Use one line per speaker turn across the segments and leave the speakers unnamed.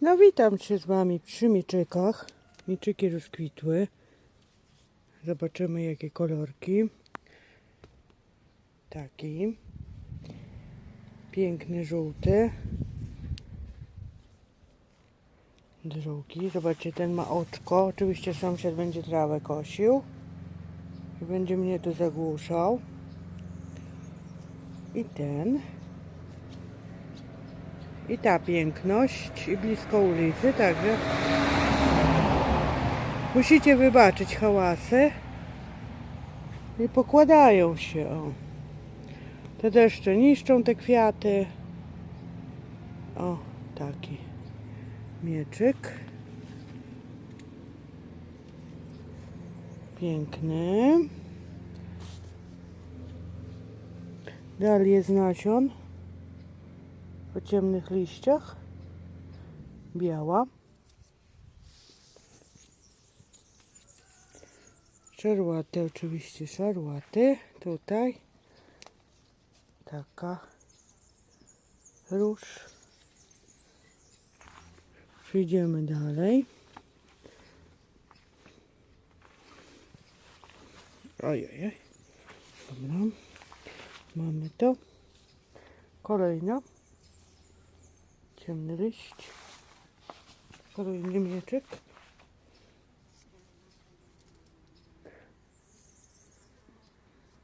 No witam się z Wami przy miczykach. Miczyki rozkwitły. Zobaczymy jakie kolorki. Taki. Piękny żółty. Drugi. Zobaczcie, ten ma oczko. Oczywiście sąsiad będzie trawę kosił. I będzie mnie tu zagłuszał. I ten. I ta piękność i blisko ulicy, także musicie wybaczyć hałasy i pokładają się. O. Te deszcze niszczą te kwiaty. O, taki mieczyk. Piękny. Dalie z nasion po ciemnych liściach. Biała. Szarłaty, oczywiście szarłaty. Tutaj taka róż. Przejdziemy dalej. Ojej. Dobra. Mamy to. Kolejna. Ciemny liść. Kolejny mieczek.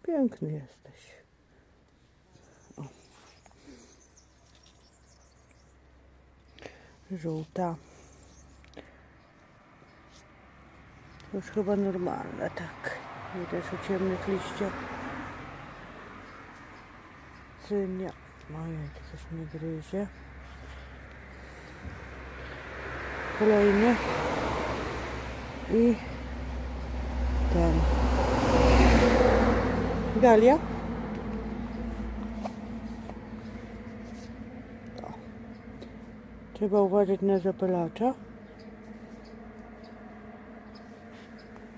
Piękny jesteś. O. Żółta. Już chyba normalne, tak. Widać o ciemnych liściach. Cynia. Ojej, to coś mnie gryzie. Kolejny. I ten. Dalia. Trzeba uważać na zapalacza.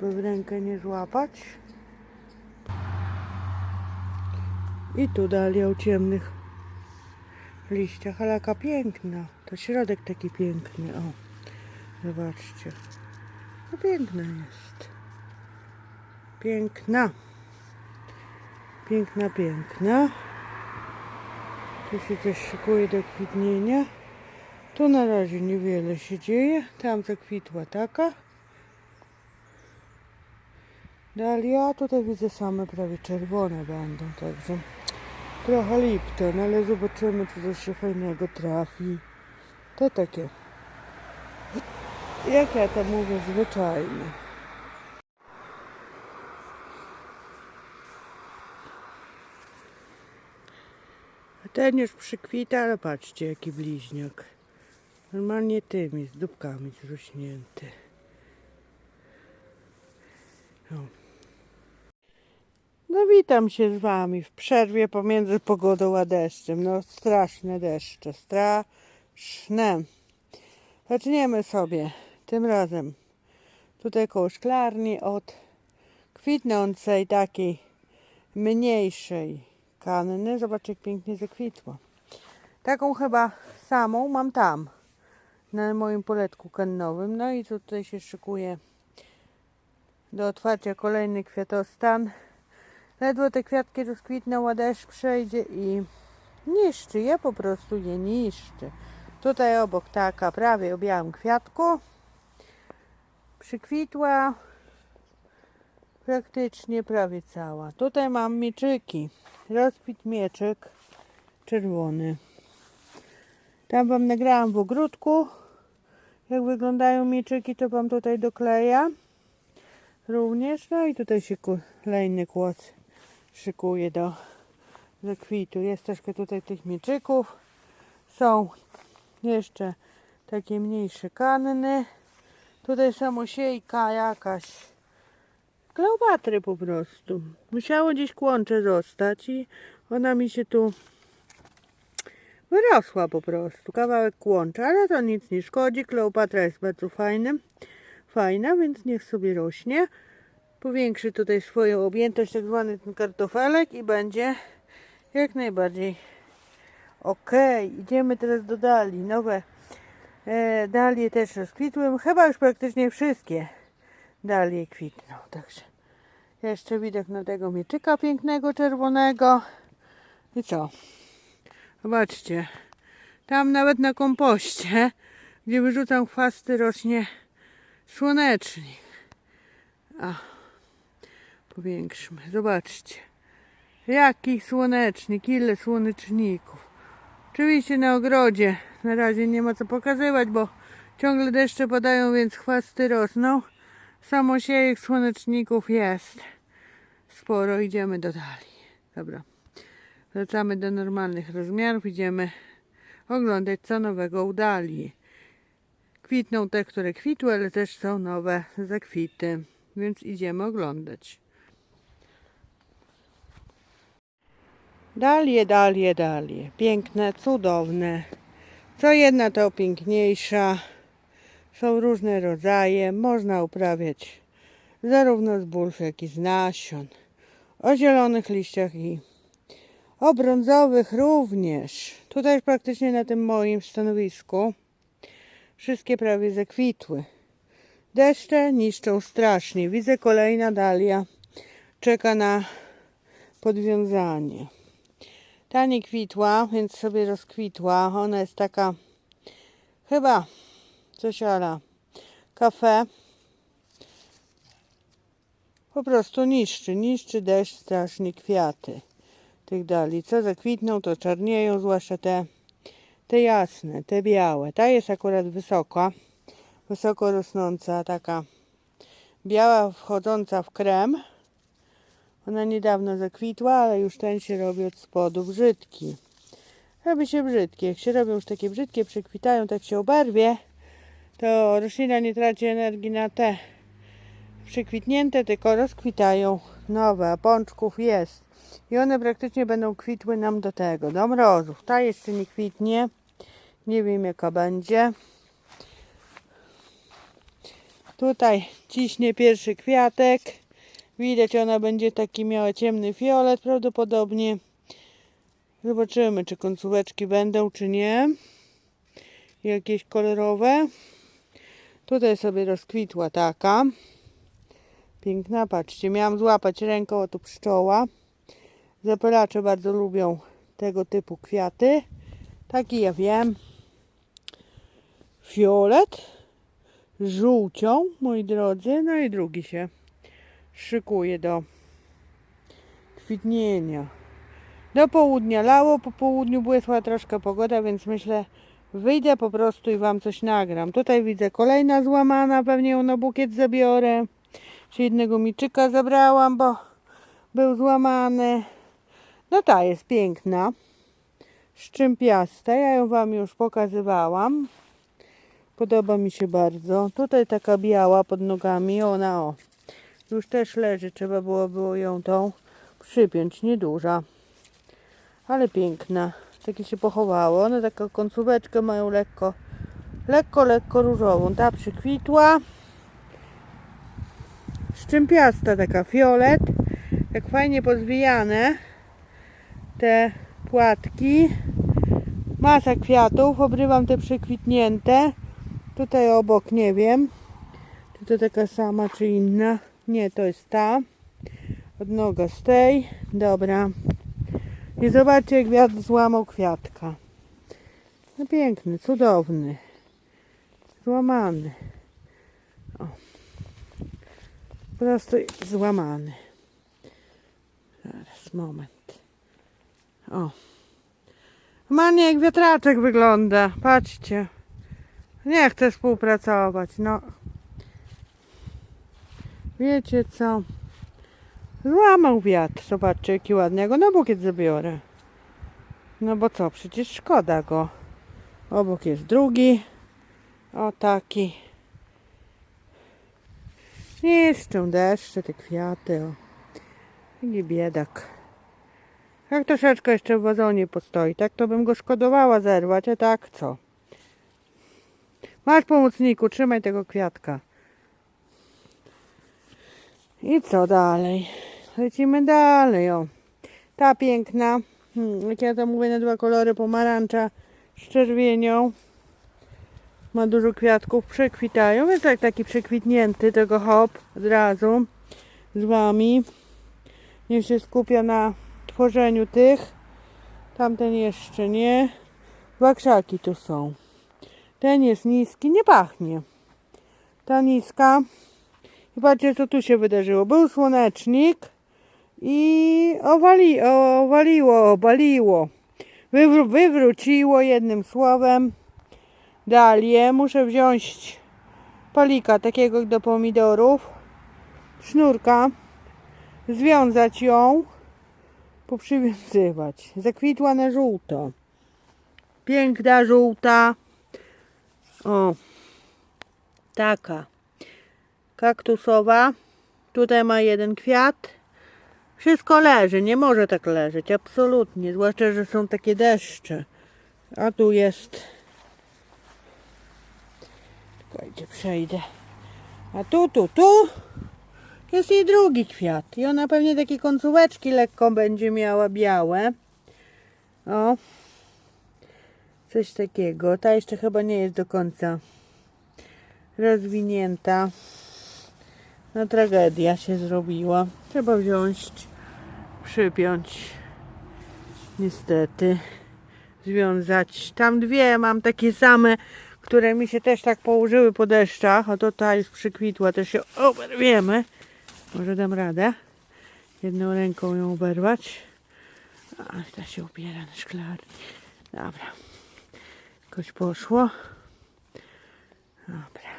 By w rękę nie złapać. I tu dalia o ciemnych liściach, ale jaka piękna. To środek taki piękny, o. Zobaczcie. No piękna jest. Piękna. Piękna, piękna. Tu się coś szykuje do kwitnienia. Tu na razie niewiele się dzieje. Tam zakwitła taka. Dalia, tutaj widzę same prawie czerwone będą, także trochę Lipton, ale zobaczymy, czy coś się fajnego trafi. Te takie, jak ja to mówię, zwyczajne. A ten już przykwita, ale patrzcie, jaki bliźniak. Normalnie tymi, z dupkami zrośnięty. O. No witam się z wami w przerwie pomiędzy pogodą a deszczem. No straszne deszcze, straszne. Zaczniemy sobie tym razem tutaj koło szklarni od kwitnącej takiej mniejszej kanny. Zobaczcie jak pięknie zakwitła. Taką chyba samą mam tam na moim poletku kannowym. No i tutaj się szykuje do otwarcia kolejny kwiatostan. Ledwo te kwiatki rozkwitną, a deszcz przejdzie i niszczy je, po prostu je niszczy. Tutaj obok taka prawie o białym kwiatku przykwitła praktycznie prawie cała. Tutaj mam mieczyki. Rozkwit mieczek czerwony. Tam wam nagrałam w ogródku jak wyglądają mieczyki, to wam tutaj dokleja również. No i tutaj się kolejny kłos szykuje do zakwitu. Jest troszkę tutaj tych mieczyków. Są jeszcze takie mniejsze kanny. Tutaj samosiejka jakaś. Kleopatry po prostu. Musiało gdzieś kłącze zostać i ona mi się tu wyrosła po prostu. Kawałek kłącza, ale to nic nie szkodzi. Kleopatra jest bardzo fajnym. Fajna, więc niech sobie rośnie. Powiększy tutaj swoją objętość, tak zwany ten kartofelek i będzie jak najbardziej ok. Idziemy teraz do dali. Nowe dalie też rozkwitły. Chyba już praktycznie wszystkie dalie kwitną. Także jeszcze widok na tego mieczyka pięknego, czerwonego. I co? Zobaczcie. Tam nawet na kompoście, gdzie wyrzucam chwasty, rośnie słonecznik. A, powiększmy. Zobaczcie. Jaki słonecznik, ile słoneczników. Oczywiście na ogrodzie na razie nie ma co pokazywać, bo ciągle deszcze padają, więc chwasty rosną. Samosiejek słoneczników jest sporo. Idziemy do dalej. Dobra. Wracamy do normalnych rozmiarów. Idziemy oglądać co nowego u dali. Kwitną te, które kwitły, ale też są nowe zakwity. Więc idziemy oglądać. Dalie, dalie, dalie. Piękne, cudowne. Co jedna to piękniejsza. Są różne rodzaje. Można uprawiać zarówno z bulw, jak i z nasion. O zielonych liściach i o brązowych również. Tutaj praktycznie na tym moim stanowisku wszystkie prawie zakwitły. Deszcze niszczą strasznie. Widzę kolejna dalia. Czeka na podwiązanie. Ta nie kwitła, więc sobie rozkwitła. Ona jest taka chyba coś ala kafe. Po prostu niszczy, niszczy deszcz strasznie kwiaty tych dali. Co zakwitną, to czarnieją, zwłaszcza te, te jasne, te białe. Ta jest akurat wysoka, wysoko rosnąca, taka biała, wchodząca w krem. Ona niedawno zakwitła, ale już ten się robi od spodu brzydki. Robi się brzydki. Jak się robią już takie brzydkie, przekwitają, tak się obarwie, to roślina nie traci energii na te przekwitnięte, tylko rozkwitają nowe, a pączków jest. I one praktycznie będą kwitły nam do tego, do mrozów. Ta jeszcze nie kwitnie. Nie wiem jaka będzie. Tutaj ciśnie pierwszy kwiatek. Widać, ona będzie taki miała ciemny fiolet prawdopodobnie. Zobaczymy, czy końcóweczki będą, czy nie. Jakieś kolorowe. Tutaj sobie rozkwitła taka. Piękna, patrzcie, miałam złapać ręką, a tu pszczoła. Zapylacze bardzo lubią tego typu kwiaty. Taki ja wiem. Fiolet, żółcią, moi drodzy. No i drugi się szykuje do kwitnienia. Do południa lało, po południu błysła troszkę pogoda, więc myślę, wyjdę po prostu i Wam coś nagram. Tutaj widzę kolejna złamana, pewnie ją na bukiet zabiorę. Czy jednego miczyka zabrałam, bo był złamany. No ta jest piękna. Szczępiasta. Ja ją Wam już pokazywałam. Podoba mi się bardzo. Tutaj taka biała pod nogami. Ona o. Już też leży. Trzeba było, było ją tą przypiąć. Nieduża. Ale piękna. Takie się pochowało. One taką końcóweczkę mają lekko, lekko, lekko różową. Ta przykwitła. Szczępiasta taka fiolet. Jak fajnie pozwijane te płatki. Masa kwiatów. Obrywam te przekwitnięte. Tutaj obok nie wiem. Czy to taka sama, czy inna. Nie, to jest ta. Odnoga z tej. Dobra. I zobaczcie, jak wiatr złamał kwiatka. No piękny, cudowny. Złamany. O. Po prostu złamany. Zaraz, moment. O. Normalnie jak wiatraczek wygląda. Patrzcie. Nie chcę współpracować, no. Wiecie co? Złamał wiatr. Zobaczcie, jaki ładny. Ja go na bukiet zabiorę. No bo co? Przecież szkoda go. Obok jest drugi. O taki. Niszczą deszcze, te kwiaty. O. Taki biedak. Jak troszeczkę jeszcze w wazonie postoi, tak to bym go szkodowała zerwać, a tak co? Masz pomocniku, trzymaj tego kwiatka. I co dalej? Lecimy dalej, o. Ta piękna, hmm, jak ja to mówię na dwa kolory, pomarańcza z czerwienią. ma dużo kwiatków, przekwitają. Jest tak taki przekwitnięty, tego hop od razu z wami. Niech się skupia na tworzeniu tych. Tamten jeszcze nie. Dwa krzaki tu są. Ten jest niski, nie pachnie. Ta niska. Patrzcie, co tu się wydarzyło. Był słonecznik i owali, owaliło, obaliło. Wywró- wywróciło jednym słowem. Dalię. Muszę wziąć palika takiego do pomidorów. Sznurka. Związać ją. Poprzywiązywać. Zakwitła na żółto. Piękna żółta. O. Taka. Kaktusowa. Tutaj ma jeden kwiat. Wszystko leży, nie może tak leżeć, absolutnie. Zwłaszcza, że są takie deszcze. A tu jest. Czekajcie, przejdę. A tu, tu, tu jest jej drugi kwiat. I ona pewnie takie końcóweczki lekko będzie miała białe. O. Coś takiego. Ta jeszcze chyba nie jest do końca rozwinięta. No tragedia się zrobiła. Trzeba wziąć, przypiąć. Niestety. Związać. Tam dwie mam takie same, które mi się też tak położyły po deszczach. A to ta już przykwitła, też się oberwiemy. Może dam radę. Jedną ręką ją oberwać. A ta się ubiera na szklarni. Dobra. Jakoś poszło. Dobra.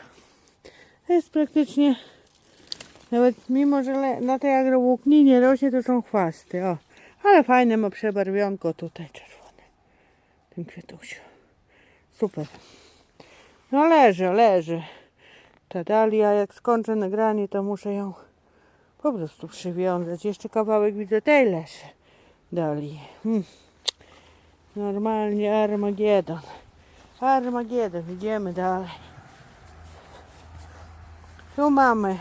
Jest praktycznie nawet mimo, że na tej agrowłókninie rośnie, to są chwasty. O, ale fajne ma przebarwionko tutaj czerwone. Ten kwiatusiu. Super. No leży, leży. Ta dalia, jak skończę nagranie, to muszę ją po prostu przywiązać. Jeszcze kawałek widzę tej leży. Dalii. Hmm. Normalnie Armagedon. Armagedon. Idziemy dalej. Tu mamy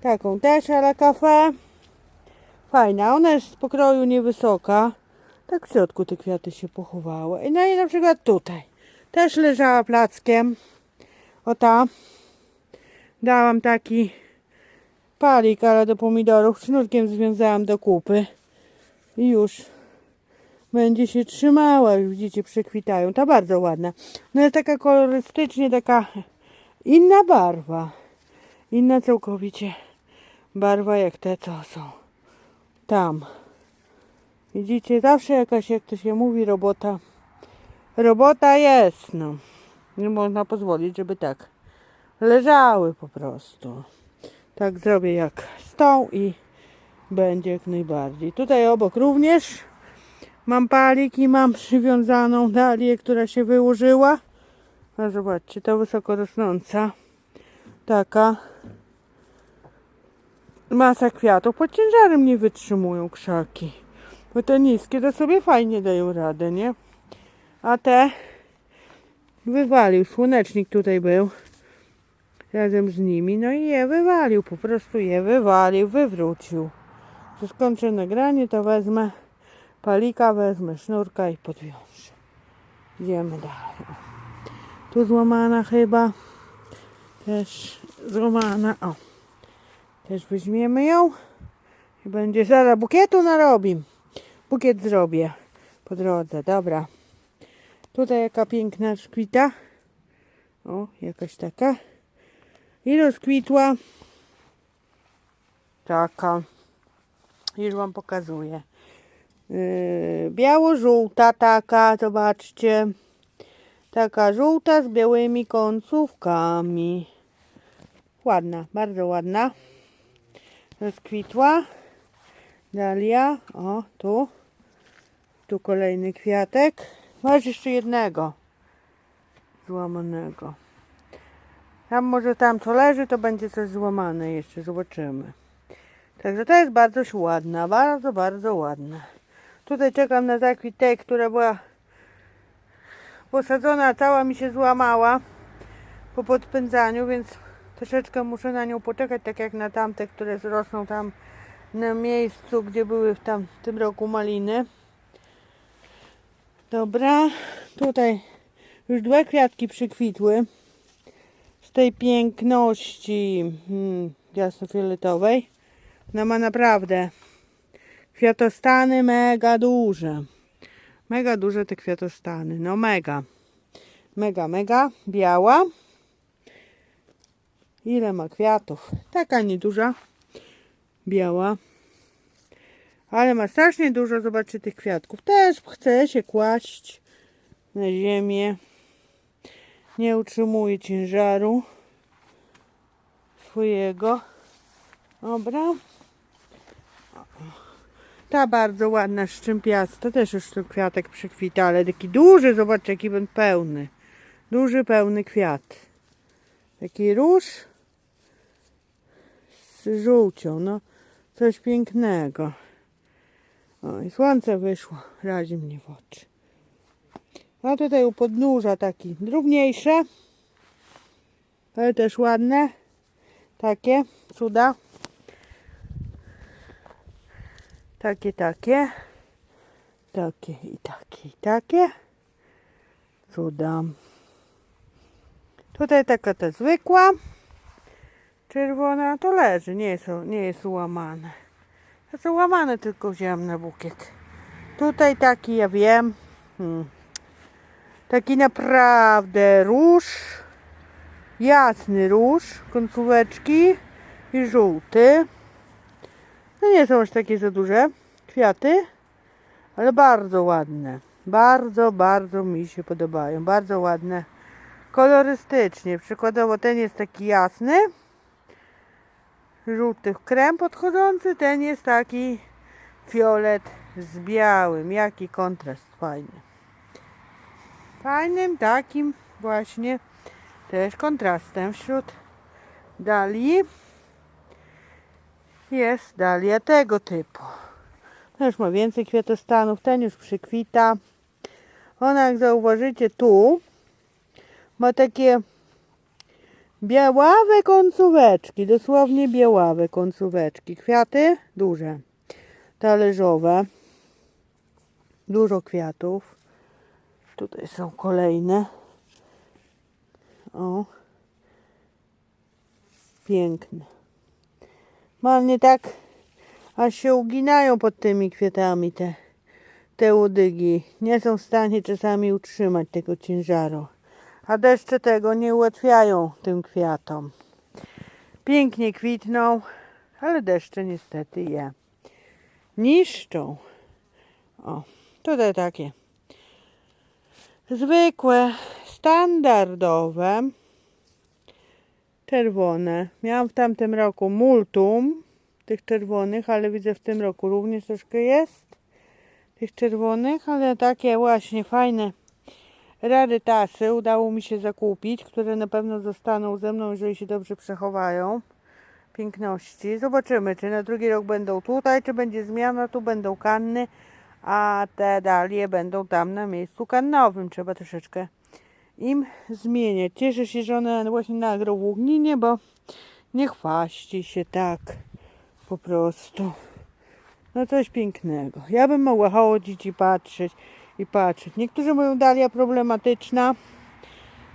taką też ale kafe. Fajna, ona jest z pokroju niewysoka. Tak w środku te kwiaty się pochowały. No i na przykład tutaj. Też leżała plackiem. O ta. Dałam taki palik, ale do pomidorów. Sznurkiem związałam do kupy. I już będzie się trzymała. Już widzicie, przekwitają. Ta bardzo ładna. No jest taka kolorystycznie, taka inna barwa. Inna całkowicie barwa jak te, co są tam. Widzicie, zawsze jakaś, jak to się mówi, robota. Robota jest, no. Nie można pozwolić, żeby tak leżały po prostu. Tak zrobię jak tą i będzie jak najbardziej. Tutaj obok również mam palik i mam przywiązaną dalię, która się wyłożyła. A zobaczcie, to wysoko rosnąca. Taka masa kwiatów. Pod ciężarem nie wytrzymują krzaki. Bo te niskie to sobie fajnie dają radę, nie? A te wywalił. Słonecznik tutaj był. Razem z nimi. No i je wywalił. Po prostu je wywalił. Wywrócił. Że skończę nagranie, to wezmę palika, wezmę sznurka i podwiążę. Idziemy dalej. Tu złamana chyba. Też złamana. O. Też weźmiemy ją i będzie zaraz bukietu narobim. Bukiet zrobię po drodze, dobra. Tutaj jaka piękna kwita. O, jakaś taka. I rozkwitła. Taka. Już wam pokazuję. Yy, biało-żółta taka, zobaczcie. Taka żółta z białymi końcówkami. Ładna, bardzo ładna rozkwitła. Dalia, o tu. Tu kolejny kwiatek. Masz jeszcze jednego złamanego. Tam może tam co leży, to będzie coś złamane jeszcze, zobaczymy. Także to jest bardzo ładna, bardzo, bardzo ładna. Tutaj czekam na zakwit tej, która była posadzona, cała mi się złamała po podpędzaniu, więc troszeczkę muszę na nią poczekać, tak jak na tamte, które rosną tam na miejscu, gdzie były w tam tym roku maliny. Dobra, tutaj Już dwa kwiatki przykwitły z tej piękności hmm, jasnofioletowej. Ona ma naprawdę kwiatostany mega duże. Mega duże te kwiatostany. No mega. Mega, mega. Biała. Ile ma kwiatów? Taka nieduża. Biała. Ale ma strasznie dużo, zobaczcie, tych kwiatków. Też chce się kłaść na ziemię. Nie utrzymuje ciężaru swojego. Dobra. Ta bardzo ładna szczępiasta, też już tu kwiatek przykwita, ale taki duży, zobaczcie jaki będzie pełny. Duży, pełny kwiat. Taki róż żółcią, no coś pięknego. O, i słońce wyszło, razi mnie w oczy. A tutaj u podnóża taki drobniejsze, ale też ładne. Takie cuda. Takie, takie. Takie i takie i takie. Cuda. Tutaj taka ta zwykła. Czerwona to leży, nie jest, nie jest łamane. To są łamane tylko wziąłem na bukiet. Tutaj taki ja wiem. Hmm. Taki naprawdę róż. Jasny róż. Końcóweczki. I żółty. No nie są aż takie za duże kwiaty, ale bardzo ładne. Bardzo, bardzo mi się podobają. Bardzo ładne. Kolorystycznie. Przykładowo ten jest taki jasny. Żółty w krem podchodzący. Ten jest taki fiolet z białym. Jaki kontrast fajny. Fajnym takim właśnie też kontrastem wśród dalii jest dalia tego typu. Ten już ma więcej kwiatostanów, ten już przykwita. Ona, jak zauważycie, tu ma takie białawe końcóweczki, dosłownie białawe końcóweczki. Kwiaty duże, talerzowe, dużo kwiatów. Tutaj są kolejne. O, piękne. Mam tak, aż się uginają pod tymi kwiatami te, te łodygi. Nie są w stanie czasami utrzymać tego ciężaru. A deszcze tego nie ułatwiają tym kwiatom. Pięknie kwitną, ale deszcze niestety je niszczą. O, tutaj takie zwykłe, standardowe czerwone. Miałam w tamtym roku multum tych czerwonych, ale widzę w tym roku również troszkę jest tych czerwonych, ale takie właśnie fajne rarytasy udało mi się zakupić, które na pewno zostaną ze mną, jeżeli się dobrze przechowają. Piękności. Zobaczymy, czy na drugi rok będą tutaj, czy będzie zmiana, tu będą kanny, a te dalie będą tam na miejscu kannowym. Trzeba troszeczkę im zmieniać. Cieszę się, że one właśnie nagrał w ługninie, bo nie chwaści się tak po prostu. No coś pięknego. Ja bym mogła chodzić i patrzeć i patrzeć. Niektórzy mówią dalia problematyczna.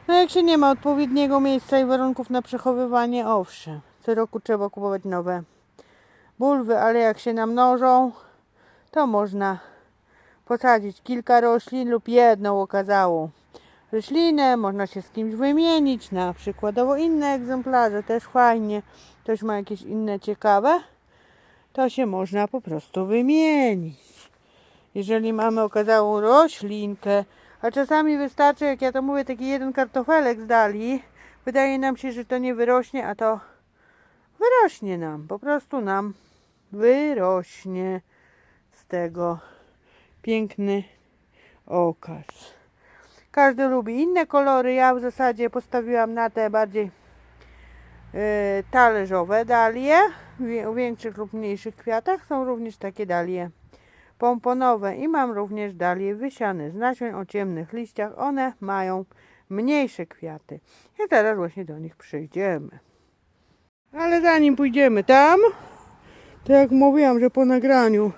No jak się nie ma odpowiedniego miejsca i warunków na przechowywanie, owszem. Co roku trzeba kupować nowe bulwy, ale jak się namnożą, to można posadzić kilka roślin lub jedną okazałą roślinę, można się z kimś wymienić na przykładowo inne egzemplarze, też fajnie, ktoś ma jakieś inne ciekawe, to się można po prostu wymienić. Jeżeli mamy okazałą roślinkę, a czasami wystarczy, jak ja to mówię, taki jeden kartofelek z dali, wydaje nam się, że to nie wyrośnie, a to wyrośnie nam, po prostu nam wyrośnie z tego piękny okaz. Każdy lubi inne kolory. Ja w zasadzie postawiłam na te bardziej yy, talerzowe dalie. O większych lub mniejszych kwiatach są również takie dalie pomponowe i mam również dalie wysiane z nasion o ciemnych liściach. One mają mniejsze kwiaty. I teraz właśnie do nich przejdziemy. Ale zanim pójdziemy tam, to jak mówiłam, że po nagraniu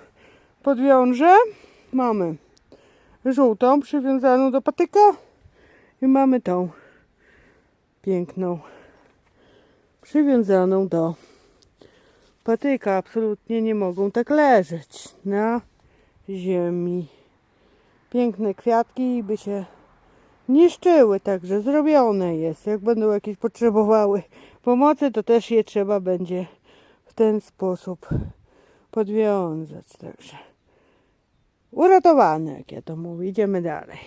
podwiążę, mamy żółtą przywiązaną do patyka I mamy tą piękną, przywiązaną do patyka. Absolutnie nie mogą tak leżeć na ziemi. Piękne kwiatki by się niszczyły, także zrobione jest. Jak będą jakieś potrzebowały pomocy, to też je trzeba będzie w ten sposób podwiązać. Także uratowane, jak ja to mówię. Idziemy dalej.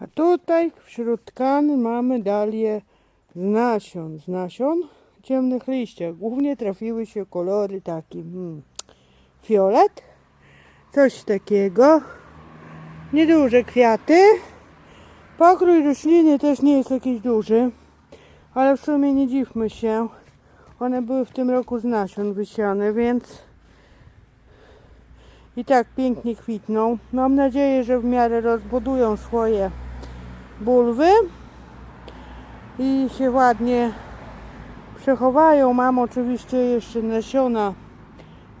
A tutaj wśród tkan mamy dalię z nasion. Z nasion ciemnych liściach. Głównie trafiły się kolory takie hmm, fiolet, coś takiego. Nieduże kwiaty. Pokrój rośliny też nie jest jakiś duży, ale w sumie nie dziwmy się. One były w tym roku z nasion wysiane, więc i tak pięknie kwitną. Mam nadzieję, że w miarę rozbudują swoje bulwy i się ładnie przechowają. Mam oczywiście jeszcze nasiona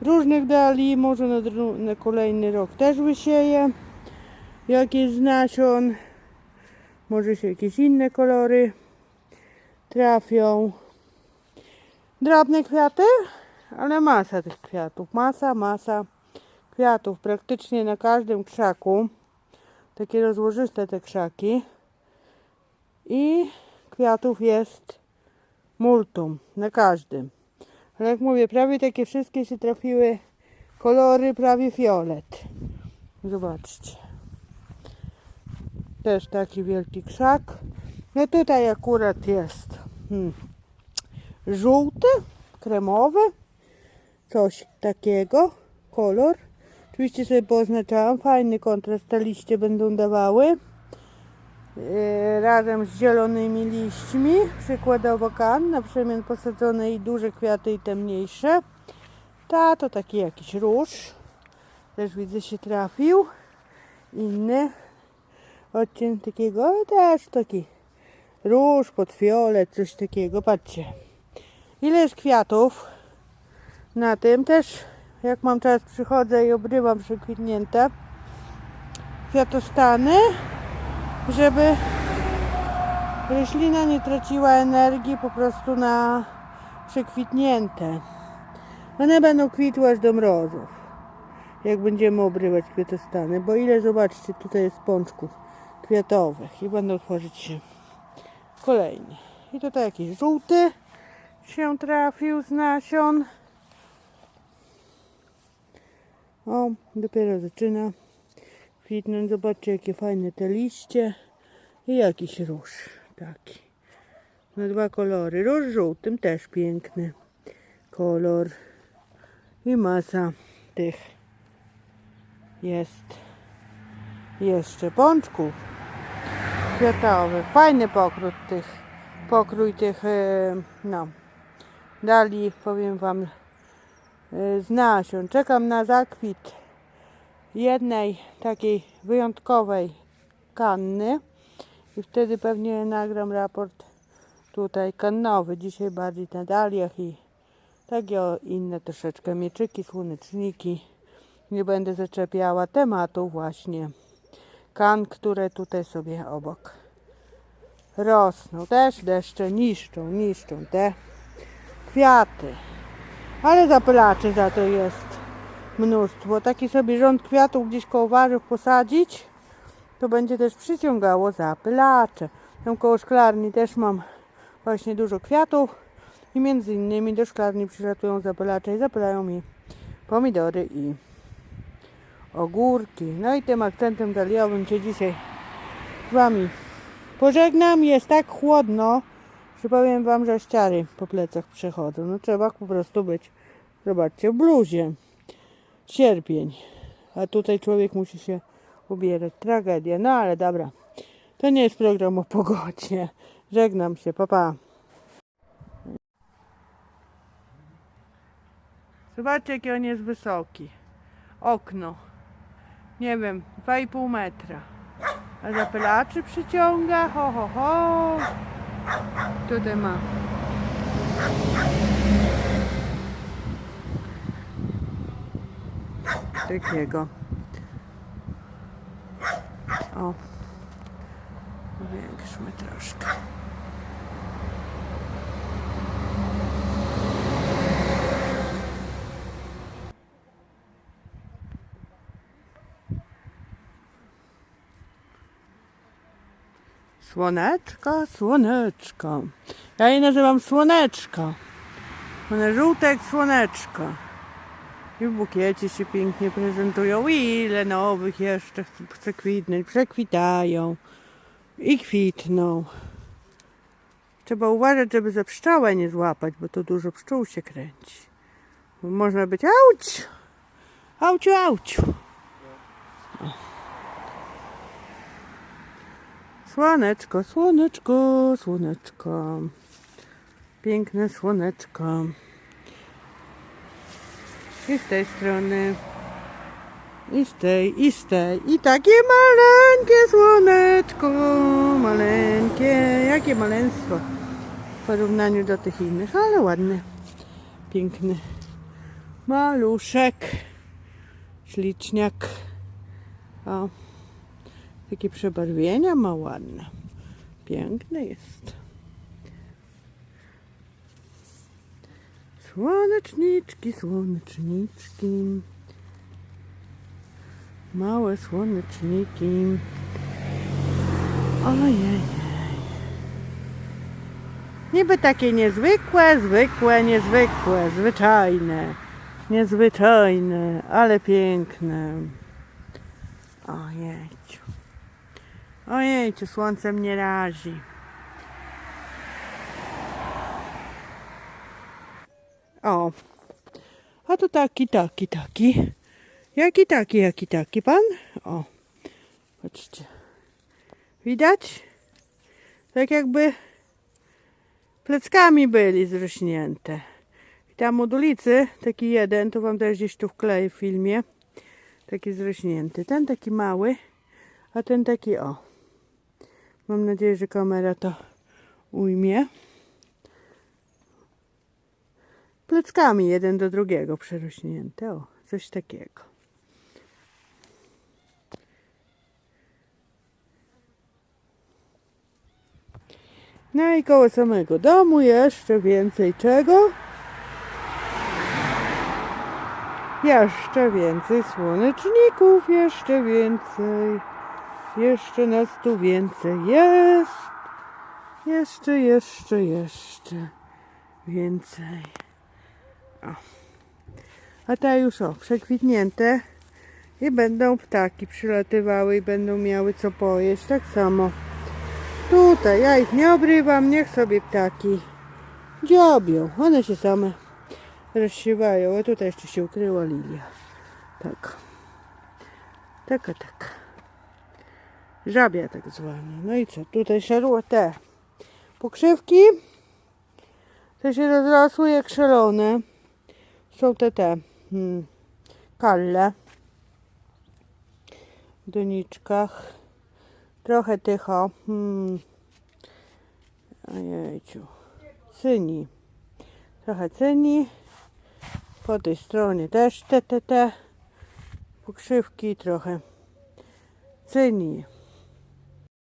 różnych dali, może na, na kolejny rok też wysieję jakieś z nasion. Może się jakieś inne kolory trafią. Drobne kwiaty, ale masa tych kwiatów. Masa, masa kwiatów. Praktycznie na każdym krzaku. Takie rozłożyste te krzaki. I kwiatów jest multum. Na każdym. Ale jak mówię, prawie takie wszystkie się trafiły kolory, prawie fiolet. Zobaczcie. Też taki wielki krzak. No tutaj akurat jest hmm, żółty, kremowy, coś takiego, kolor. Oczywiście sobie poznaczałam, fajny kontrast te liście będą dawały. Yy, razem z zielonymi liśćmi, przykładowo kan, na przemian posadzone i duże kwiaty i te mniejsze. Ta to taki jakiś róż, też widzę się trafił. Inny odcień takiego, też taki róż pod fiolet, coś takiego. Patrzcie, ile jest kwiatów na tym też. Jak mam czas, przychodzę i obrywam przekwitnięte kwiatostany, żeby roślina nie traciła energii po prostu na przekwitnięte. One będą kwitły aż do mrozów, jak będziemy obrywać kwiatostany, bo ile, zobaczcie, tutaj jest pączków kwiatowych i będą tworzyć się kolejni. I tutaj jakiś żółty się trafił z nasion. O, dopiero zaczyna kwitnąć. Zobaczcie, jakie fajne te liście. I jakiś róż taki. Na dwa kolory. Róż żółtym też piękny kolor. I masa tych jest jeszcze pączków kwiatowych. Fajny pokrój tych, pokrój tych, e, no, dali, powiem Wam, e, z nasion. Czekam na zakwit jednej takiej wyjątkowej kanny i wtedy pewnie nagram raport tutaj kannowy. Dzisiaj bardziej na daliach i takie inne troszeczkę mieczyki, słoneczniki. Nie będę zaczepiała tematu właśnie kan, które tutaj sobie obok rosną. Też deszcze niszczą, niszczą te kwiaty. Ale zapylaczy za to jest mnóstwo. Taki sobie rząd kwiatów gdzieś koło warzyw posadzić, to będzie też przyciągało zapylacze. Tam koło szklarni też mam właśnie dużo kwiatów i między innymi do szklarni przylatują zapylacze i zapylają mi pomidory i ogórki. No i tym akcentem daliowym się dzisiaj z Wami pożegnam. Jest tak chłodno, że powiem Wam, że ściary po plecach przechodzą. No trzeba po prostu być, zobaczcie, w bluzie. Sierpień. A tutaj człowiek musi się ubierać. Tragedia. No ale dobra. To nie jest program o pogodzie. Żegnam się. Pa, pa. Zobaczcie, jaki on jest wysoki. Okno. Nie wiem, 2,5 metra. A zapylaczy przyciąga. Ho, ho, ho. Tutaj ma. Takiego. O. Powiększmy troszkę. Słoneczko, słoneczko. Ja je nazywam słoneczko. One żółte jak słoneczko. I w bukiecie się pięknie prezentują. Ile nowych jeszcze chce- kwitnąć. Przekwitają. I kwitną. Trzeba uważać, żeby ze pszczołę nie złapać, bo to dużo pszczół się kręci. Można być auć. Auciu, auciu. Słoneczko, słoneczko, słoneczko. Piękne słoneczko. I z tej strony. I z tej, i z tej. I takie maleńkie słoneczko. Maleńkie. Jakie maleństwo. W porównaniu do tych innych, ale ładny. Piękny. Maluszek. Śliczniak. O. Takie przebarwienia ma ładne. Piękny jest. Słoneczniczki, słoneczniczki. Małe słoneczniki. Ojej. Niby takie niezwykłe, zwykłe, niezwykłe, zwyczajne. Niezwyczajne, ale piękne. Ojejciu. Ojejciu, słońce mnie razi. O. A to taki, taki, taki. Jaki taki, jaki taki pan? O. Patrzcie. Widać? Tak jakby pleckami byli zrośnięte. I tam od ulicy taki jeden, to wam też gdzieś tu wkleję w filmie. Taki zrośnięty. Ten taki mały, a ten taki o. Mam nadzieję, że kamera to ujmie. Pleckami jeden do drugiego przerośnięte. O, coś takiego. No i koło samego domu jeszcze więcej czego? Jeszcze więcej słoneczników, jeszcze więcej. Jeszcze nas tu więcej jest. Jeszcze, jeszcze, jeszcze więcej. O. A te już o, przekwitnięte. I będą ptaki przylatywały i będą miały co pojeść. Tak samo. Tutaj ja ich nie obrywam, niech sobie ptaki dziobią. One się same rozsiewają. A tutaj jeszcze się ukryła lilia. Tak. Taka, taka. Żabia tak zwana. No i co? Tutaj szarło te pokrzywki. Te się rozrosły jak szalone. Są te te hmm, kalle w doniczkach. Trochę tycho. Hmm. Ojejciu. Cyni. Trochę cyni. Po tej stronie też te, te, te pokrzywki trochę cyni.